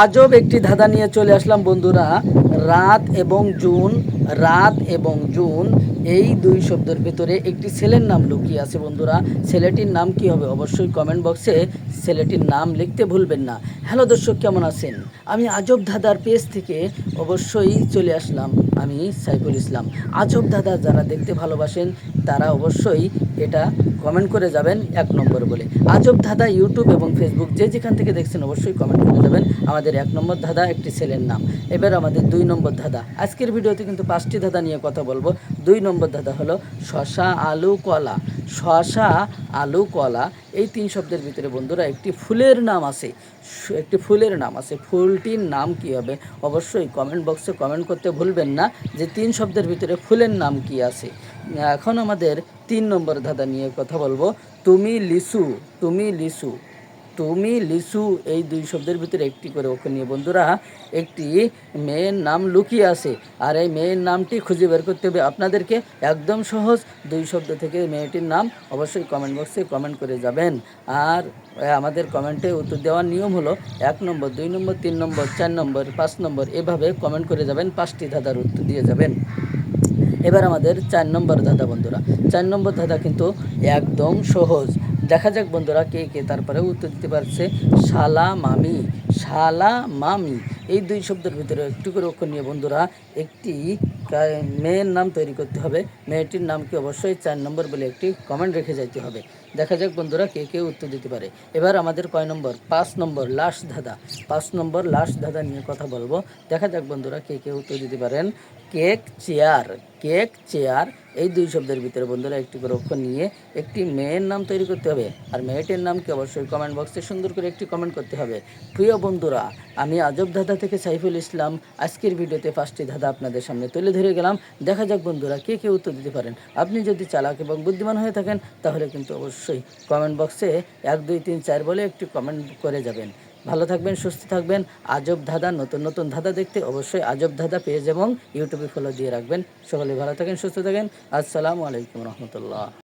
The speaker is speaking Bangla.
আজব একটি ধাঁধা নিয়ে চলে আসলাম বন্ধুরা। রাত এবং জুন, রাত এবং জুন, এই দুই শব্দের ভিতরে একটি ছেলের নাম লুকিয়ে আছে বন্ধুরা। ছেলেটির নাম কি হবে অবশ্যই কমেন্ট বক্সে ছেলেটির নাম লিখতে ভুলবেন না। হ্যালো দর্শক, কেমন আছেন? আমি আজব ধাঁধার পেজ থেকে অবশ্যই চলে আসলাম আমি সাইফুল ইসলাম। আজব ধাঁধা যারা দেখতে ভালোবাসেন, তারা অবশ্যই এটা কমেন্ট করে যাবেন এক নম্বর বলে। আজব ধাঁধা ইউটিউব এবং ফেসবুক যে যেখান থেকে দেখছেন অবশ্যই কমেন্ট করে যাবেন। আমাদের এক নম্বর ধাঁধা একটি ছেলের নাম। এবার আমাদের দুই নম্বর ধাঁধা। আজকের ভিডিওতে কিন্তু পাঁচটি ধাঁধা নিয়ে কথা বলব। দুই নম্বর ধাঁধা হলো শশা আলু কলা। শশা আলু কলা, এই তিন শব্দের ভিতরে বন্ধুরা একটি ফুলের নাম আছে। একটি ফুলের নাম আছে। ফুলটির নাম কি হবে? অবশ্যই কমেন্ট বক্সে কমেন্ট করতে ভুলবেন না যে তিন শব্দের ভিতরে ফুলের নাম কি আছে। এখন আমাদের তিন নম্বর ধাঁধা নিয়ে কথা বলব। তুমি লিসু তুমি লিসু তুমি লিসু এই দুই শব্দের ভিতরে একটি করে ওকে নিয়ে। বন্ধুরা, একটি মেয়ের নাম লুকিয়ে আছে আর এই মেয়ের নামটি খুঁজে বের করতে হবে আপনাদেরকে। একদম সহজ দুই শব্দ থেকে মেয়েটির নাম অবশ্যই কমেন্ট বক্সে কমেন্ট করে যাবেন। আর আমাদের কমেন্টে উত্তর দেওয়ার নিয়ম হলো এক নম্বর, দুই নম্বর, তিন নম্বর, চার নম্বর, পাঁচ নম্বর, এভাবে কমেন্ট করে যাবেন, পাঁচটি ধাঁধার উত্তর দিয়ে যাবেন। এবার আমাদের চার নম্বর ধাঁধা বন্ধুরা। চার নম্বর ধাঁধা কিন্তু একদম সহজ। দেখা যাক বন্ধুরা কে কে তারপরে উত্তর দিতে পারছে। শালা মামি শালা মামি। এই দুই শব্দের ভিতরে একটু করে অক্ষর নিয়ে বন্ধুরা, একটি মেয়ের নাম তৈরি করতে হবে। মেয়েটির নামকে অবশ্যই চার নম্বর বলে একটি কমেন্ট রেখে যাইতে হবে। দেখা যাক বন্ধুরা কে কে উত্তর দিতে পারে। এবার আমাদের কয় নম্বর? পাঁচ নম্বর লাস্ট ধাঁধা পাঁচ নম্বর লাস্ট ধাঁধা নিয়ে কথা বলব। দেখা যাক বন্ধুরা কে কে উত্তর দিতে পারেন। Cake chair cake chair. এই দুই শব্দের ভিতরে বন্ধুরা একটি করে অক্ষর নিয়ে একটি মেয়ের নাম তৈরি করতে হবে। আর মেয়েটির নামকে অবশ্যই কমেন্ট বক্সে সুন্দর করে একটি কমেন্ট করতে হবে। প্রিয় বন্ধুরা, আমি আজব ধাঁধা থেকে সাইফুল ইসলাম, আজকের ভিডিওতে পাঁচটি ধাঁধা আপনাদের সামনে তুলে ধরে গেলাম। দেখা যাক বন্ধুরা কে কে উত্তর দিতে পারেন। আপনি যদি চালাক এবং বুদ্ধিমান হয়ে থাকেন, তাহলে কিন্তু অবশ্যই কমেন্ট বক্সে এক, দুই, তিন, চার বলে একটি কমেন্ট করে যাবেন। ভালো থাকবেন, সুস্থ থাকবেন। আজব ধাঁধা, নতুন নতুন ধাঁধা দেখতে অবশ্যই আজব ধাঁধা পেজ এবং ইউটিউবে ফলো দিয়ে রাখবেন। সকলে ভালো থাকেন, সুস্থ থাকেন। আসসালামু আলাইকুম রহমতুল্লাহ।